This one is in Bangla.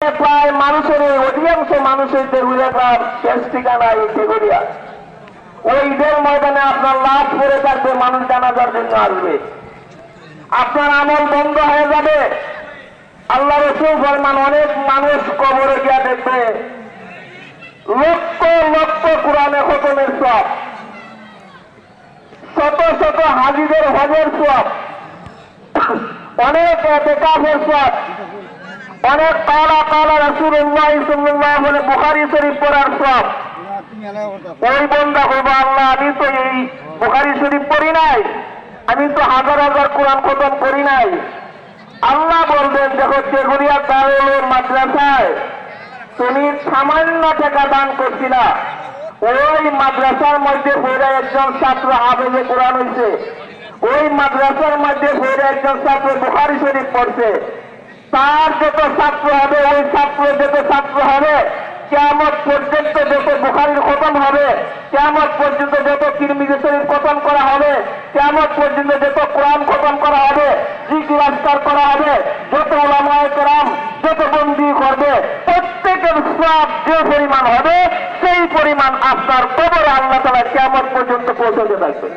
প্রায় মানুষের এই অধিকাংশ মানুষের দেগুলিয়াটার শেষ ঠিকানা এই দেগুলিয়া ওই ঈদের ময়দানে আপনার লাভ পড়ে থাকবে মানুষ জানাজার জন্য আসবে। আপনার আমল বন্ধ হয়ে যাবে। আল্লাহ রসুল ফরমান, অনেক মানুষ কবরে গিয়া দেখবে। লক্ষ লক্ষ কোরআনে খতমের সব। শত শত হাজিদের হজের সব। অনেক বেকাফের সব। অনেক কালা কালা রসুল্লাহ সাল্লাহ বলে বুখারি শরীফ পড়ার সব। ওই বন্ধা আল্লাহ, আমি তো এই বুখারি শরীফ পড়ি নাই। আমি তো হাজার হাজার কোরআন খতম করি নাই। আল্লাহ বলবেন, দেখো মাদ্রাসায় তুমি সামান্য টাকা দান করছিলা। ওই মাদ্রাসার মধ্যে ফেরা একজন ছাত্র হাফেজে কোরআন হয়েছে ওই মাদ্রাসার মধ্যে ফেরা একজন ছাত্র বুখারি শরীফ পড়ছে। তার যত ছাত্র হবে, ওই ছাত্র যত ছাত্র হবে কেমন পর্যন্ত যত বুখারির খতম হবে কেমন পর্যন্ত যত কিরমিজি শরীফ খতম করা হবে কেমন পর্যন্ত যত কোরআন খতম করা হবে, জিকির আজকার করা হবে, যত ওলামায় কেরাম যত বন্দি করবে, প্রত্যেকের সব যে পরিমাণ হবে, সেই পরিমাণ আপনার কবরে আল্লাহ তালা কেমন পর্যন্ত পৌঁছতে থাকবে